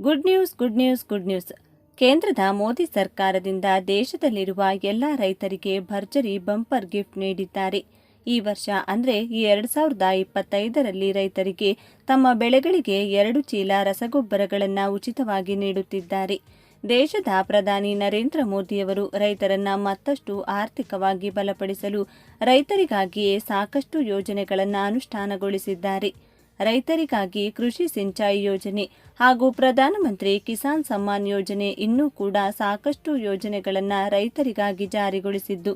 Good news good news good news ಕೇಂದ್ರದ ಮೋದಿ ಸರ್ಕಾರದಿಂದ ದೇಶದಲ್ಲಿರುವ ಎಲ್ಲ ರೈತರಿಗೆ ಭರ್ಜರಿ ಬಂಪರ್ ಗಿಫ್ಟ್ ನೀಡಿದ್ದಾರೆ. ಈ ವರ್ಷ ಅಂದರೆ ಈ ಎರಡು ಸಾವಿರದ ಇಪ್ಪತ್ತೈದರಲ್ಲಿ ರೈತರಿಗೆ ತಮ್ಮ ಬೆಳೆಗಳಿಗೆ ಎರಡು ಚೀಲ ರಸಗೊಬ್ಬರಗಳನ್ನು ಉಚಿತವಾಗಿ ನೀಡುತ್ತಿದ್ದಾರೆ. ದೇಶದ ಪ್ರಧಾನಿ ನರೇಂದ್ರ ಮೋದಿಯವರು ರೈತರನ್ನ ಮತ್ತಷ್ಟು ಆರ್ಥಿಕವಾಗಿ ಬಲಪಡಿಸಲು ರೈತರಿಗಾಗಿಯೇ ಸಾಕಷ್ಟು ಯೋಜನೆಗಳನ್ನು ಅನುಷ್ಠಾನಗೊಳಿಸಿದ್ದಾರೆ. ರೈತರಿಗಾಗಿ ಕೃಷಿ ಸಿಂಚಾಯಿ ಯೋಜನೆ ಹಾಗೂ ಪ್ರಧಾನಮಂತ್ರಿ ಕಿಸಾನ್ ಸಮ್ಮಾನ್ ಯೋಜನೆ ಇನ್ನೂ ಕೂಡ ಸಾಕಷ್ಟು ಯೋಜನೆಗಳನ್ನು ರೈತರಿಗಾಗಿ ಜಾರಿಗೊಳಿಸಿದ್ದು.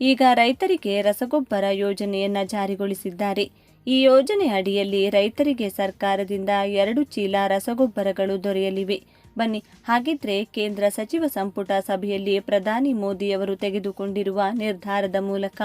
ಈಗ ರೈತರಿಗೆ ರಸಗೊಬ್ಬರ ಯೋಜನೆಯನ್ನು ಜಾರಿಗೊಳಿಸಿದ್ದಾರೆ. ಈ ಯೋಜನೆ ಅಡಿಯಲ್ಲಿ ರೈತರಿಗೆ ಸರ್ಕಾರದಿಂದ ಎರಡು ಚೀಲ ರಸಗೊಬ್ಬರಗಳು ದೊರೆಯಲಿವೆ. ಬನ್ನಿ, ಹಾಗಿದ್ರೆ ಕೇಂದ್ರ ಸಚಿವ ಸಂಪುಟ ಸಭೆಯಲ್ಲಿ ಪ್ರಧಾನಿ ಮೋದಿಯವರು ತೆಗೆದುಕೊಂಡಿರುವ ನಿರ್ಧಾರದ ಮೂಲಕ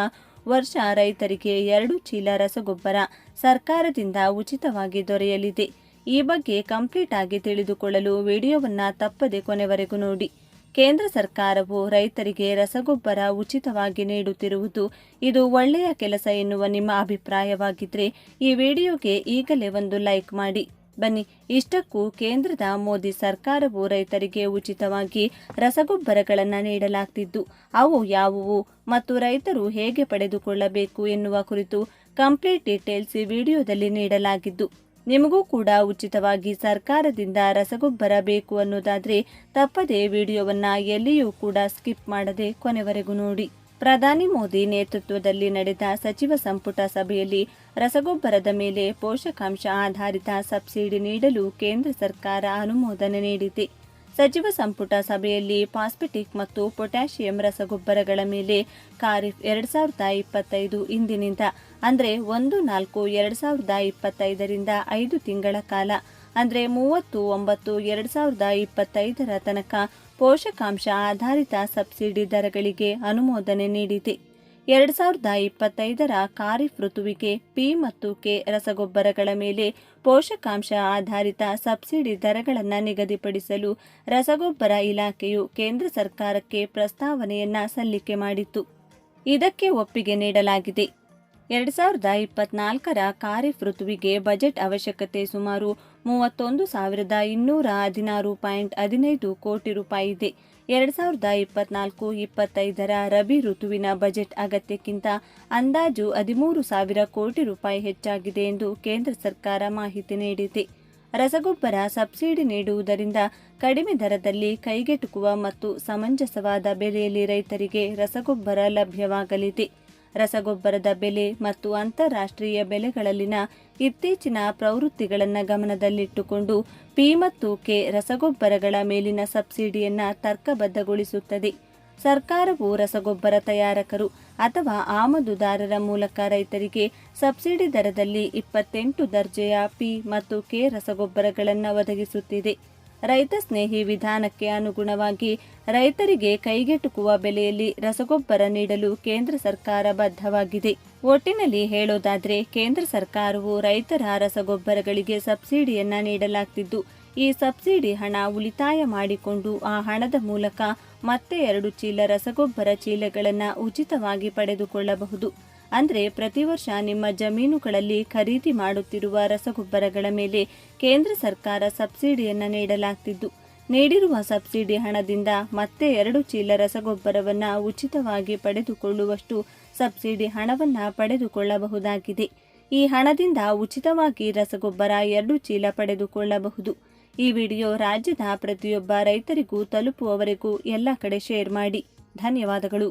ವರ್ಷ ರೈತರಿಗೆ ಎರಡು ಚೀಲ ರಸಗೊಬ್ಬರ ಸರ್ಕಾರದಿಂದ ಉಚಿತವಾಗಿ ದೊರೆಯಲಿದೆ. ಈ ಬಗ್ಗೆ ಕಂಪ್ಲೀಟ್ ಆಗಿ ತಿಳಿದುಕೊಳ್ಳಲು ವಿಡಿಯೋವನ್ನು ತಪ್ಪದೆ ಕೊನೆವರೆಗೂ ನೋಡಿ. ಕೇಂದ್ರ ಸರ್ಕಾರವು ರೈತರಿಗೆ ರಸಗೊಬ್ಬರ ಉಚಿತವಾಗಿ ನೀಡುತ್ತಿರುವುದು ಇದು ಒಳ್ಳೆಯ ಕೆಲಸ ಎನ್ನುವ ನಿಮ್ಮ ಅಭಿಪ್ರಾಯವಾಗಿದ್ದರೆ ಈ ವಿಡಿಯೋಗೆ ಈಗಲೇ ಒಂದು ಲೈಕ್ ಮಾಡಿ. ಬನ್ನಿ. ಇಷ್ಟಕ್ಕೂ ಕೇಂದ್ರದ ಮೋದಿ ಸರ್ಕಾರವು ರೈತರಿಗೆ ಉಚಿತವಾಗಿ ರಸಗೊಬ್ಬರಗಳನ್ನು ನೀಡಲಾಗ್ತಿದ್ದು. ಅವು ಯಾವುವು ಮತ್ತು ರೈತರು ಹೇಗೆ ಪಡೆದುಕೊಳ್ಳಬೇಕು ಎನ್ನುವ ಕುರಿತು ಕಂಪ್ಲೀಟ್ ಡೀಟೇಲ್ಸ್ ಈ ವಿಡಿಯೋದಲ್ಲಿ ನೀಡಲಾಗಿದ್ದು, ನಿಮಗೂ ಕೂಡ ಉಚಿತವಾಗಿ ಸರ್ಕಾರದಿಂದ ರಸಗೊಬ್ಬರ ಬೇಕು ಅನ್ನೋದಾದರೆ ತಪ್ಪದೇ ವಿಡಿಯೋವನ್ನು ಎಲ್ಲಿಯೂ ಕೂಡ ಸ್ಕಿಪ್ ಮಾಡದೆ ಕೊನೆವರೆಗೂ ನೋಡಿ. ಪ್ರಧಾನಿ ಮೋದಿ ನೇತೃತ್ವದಲ್ಲಿ ನಡೆದ ಸಚಿವ ಸಂಪುಟ ಸಭೆಯಲ್ಲಿ ರಸಗೊಬ್ಬರದ ಮೇಲೆ ಪೋಷಕಾಂಶ ಆಧಾರಿತ ಸಬ್ಸಿಡಿ ನೀಡಲು ಕೇಂದ್ರ ಸರ್ಕಾರ ಅನುಮೋದನೆ ನೀಡಿದೆ. ಸಚಿವ ಸಂಪುಟ ಸಭೆಯಲ್ಲಿ ಫಾಸ್ಫೆಟಿಕ್ ಮತ್ತು ಪೊಟ್ಯಾಷಿಯಂ ರಸಗೊಬ್ಬರಗಳ ಮೇಲೆ ಖಾರಿಫ್ ಎರಡ್ ಸಾವಿರದ ಇಪ್ಪತ್ತೈದು ಇಂದಿನಿಂದ, ಅಂದರೆ ಒಂದು ನಾಲ್ಕು ಎರಡ್ ಸಾವಿರದ ಇಪ್ಪತ್ತೈದರಿಂದ ಐದು ತಿಂಗಳ ಕಾಲ, ಅಂದರೆ ಮೂವತ್ತು ಒಂಬತ್ತು ಎರಡ್ ಸಾವಿರದ ಇಪ್ಪತ್ತೈದರ ತನಕ ಪೋಷಕಾಂಶ ಆಧಾರಿತ ಸಬ್ಸಿಡಿ ದರಗಳಿಗೆ ಅನುಮೋದನೆ ನೀಡಿದೆ. ಎರಡು ಸಾವಿರದ ಇಪ್ಪತ್ತೈದರ ಖಾರಿಫ್ ಋತುವಿಗೆ ಪಿ ಮತ್ತು ಕೆ ರಸಗೊಬ್ಬರಗಳ ಮೇಲೆ ಪೋಷಕಾಂಶ ಆಧಾರಿತ ಸಬ್ಸಿಡಿ ದರಗಳನ್ನು ನಿಗದಿಪಡಿಸಲು ರಸಗೊಬ್ಬರ ಇಲಾಖೆಯು ಕೇಂದ್ರ ಸರ್ಕಾರಕ್ಕೆ ಪ್ರಸ್ತಾವನೆಯನ್ನ ಸಲ್ಲಿಕೆ ಮಾಡಿತ್ತು. ಇದಕ್ಕೆ ಒಪ್ಪಿಗೆ ನೀಡಲಾಗಿದೆ. ಎರಡು ಸಾವಿರದ ಇಪ್ಪತ್ನಾಲ್ಕರ ಖಾರಿಫ್ ಋತುವಿಗೆ ಬಜೆಟ್ ಅವಶ್ಯಕತೆ ಸುಮಾರು ಮೂವತ್ತೊಂದು ಸಾವಿರದ ಇನ್ನೂರ ಹದಿನಾರು ಪಾಯಿಂಟ್ ಹದಿನೈದು ಕೋಟಿ ರೂಪಾಯಿ ಇದೆ. ಎರಡು ಸಾವಿರದ ಇಪ್ಪತ್ನಾಲ್ಕು, ಇಪ್ಪತ್ತೈದರ ರಬಿ ಋತುವಿನ ಬಜೆಟ್ ಅಗತ್ಯಕ್ಕಿಂತ ಅಂದಾಜು ಹದಿಮೂರು ಸಾವಿರ ಕೋಟಿ ರೂಪಾಯಿ ಹೆಚ್ಚಾಗಿದೆ ಎಂದು ಕೇಂದ್ರ ಸರ್ಕಾರ ಮಾಹಿತಿ ನೀಡಿದೆ. ರಸಗೊಬ್ಬರ ಸಬ್ಸಿಡಿ ನೀಡುವುದರಿಂದ ಕಡಿಮೆ ದರದಲ್ಲಿ ಕೈಗೆಟುಕುವ ಮತ್ತು ಸಮಂಜಸವಾದ ಬೆಲೆಯಲ್ಲಿ ರೈತರಿಗೆ ರಸಗೊಬ್ಬರ ಲಭ್ಯವಾಗಲಿದೆ. ರಸಗೊಬ್ಬರದ ಬೆಲೆ ಮತ್ತು ಅಂತಾರಾಷ್ಟ್ರೀಯ ಬೆಲೆಗಳಲ್ಲಿನ ಇತ್ತೀಚಿನ ಪ್ರವೃತ್ತಿಗಳನ್ನು ಗಮನದಲ್ಲಿಟ್ಟುಕೊಂಡು ಪಿ ಮತ್ತು ಕೆ ರಸಗೊಬ್ಬರಗಳ ಮೇಲಿನ ಸಬ್ಸಿಡಿಯನ್ನು ತರ್ಕಬದ್ಧಗೊಳಿಸುತ್ತದೆ. ಸರ್ಕಾರವು ರಸಗೊಬ್ಬರ ತಯಾರಕರು ಅಥವಾ ಆಮದುದಾರರ ಮೂಲಕ ರೈತರಿಗೆ ಸಬ್ಸಿಡಿ ದರದಲ್ಲಿ ಇಪ್ಪತ್ತೆಂಟು ದರ್ಜೆಯ ಪಿ ಮತ್ತು ಕೆ ರಸಗೊಬ್ಬರಗಳನ್ನು ಒದಗಿಸುತ್ತಿದೆ. ರೈತ ಸ್ನೇಹಿ ವಿಧಾನಕ್ಕೆ ಅನುಗುಣವಾಗಿ ರೈತರಿಗೆ ಕೈಗೆಟುಕುವ ಬೆಲೆಯಲ್ಲಿ ರಸಗೊಬ್ಬರ ನೀಡಲು ಕೇಂದ್ರ ಸರ್ಕಾರ ಬದ್ಧವಾಗಿದೆ. ಒಟ್ಟಿನಲ್ಲಿ ಹೇಳೋದಾದ್ರೆ ಕೇಂದ್ರ ಸರ್ಕಾರವು ರೈತರ ರಸಗೊಬ್ಬರಗಳಿಗೆ ಸಬ್ಸಿಡಿಯನ್ನ ನೀಡಲಾಗ್ತಿದ್ದು, ಈ ಸಬ್ಸಿಡಿ ಹಣ ಉಳಿತಾಯ ಮಾಡಿಕೊಂಡು ಆ ಹಣದ ಮೂಲಕ ಮತ್ತೆ ಎರಡು ಚೀಲ ರಸಗೊಬ್ಬರ ಚೀಲಗಳನ್ನು ಉಚಿತವಾಗಿ ಪಡೆದುಕೊಳ್ಳಬಹುದು. ಅಂದರೆ ಪ್ರತಿ ವರ್ಷ ನಿಮ್ಮ ಜಮೀನುಗಳಲ್ಲಿ ಖರೀದಿ ಮಾಡುತ್ತಿರುವ ರಸಗೊಬ್ಬರಗಳ ಮೇಲೆ ಕೇಂದ್ರ ಸರ್ಕಾರ ಸಬ್ಸಿಡಿಯನ್ನು ನೀಡಲಾಗ್ತಿದ್ದು. ನೀಡಿರುವ ಸಬ್ಸಿಡಿ ಹಣದಿಂದ ಮತ್ತೆ ಎರಡು ಚೀಲ ರಸಗೊಬ್ಬರವನ್ನು ಉಚಿತವಾಗಿ ಪಡೆದುಕೊಳ್ಳುವಷ್ಟು ಸಬ್ಸಿಡಿ ಹಣವನ್ನು ಪಡೆದುಕೊಳ್ಳಬಹುದಾಗಿದೆ. ಈ ಹಣದಿಂದ ಉಚಿತವಾಗಿ ರಸಗೊಬ್ಬರ ಎರಡು ಚೀಲ ಪಡೆದುಕೊಳ್ಳಬಹುದು. ಈ ವಿಡಿಯೋ ರಾಜ್ಯದ ಪ್ರತಿಯೊಬ್ಬ ರೈತರಿಗೂ ತಲುಪುವವರೆಗೂ ಎಲ್ಲ ಕಡೆ ಶೇರ್ ಮಾಡಿ. ಧನ್ಯವಾದಗಳು.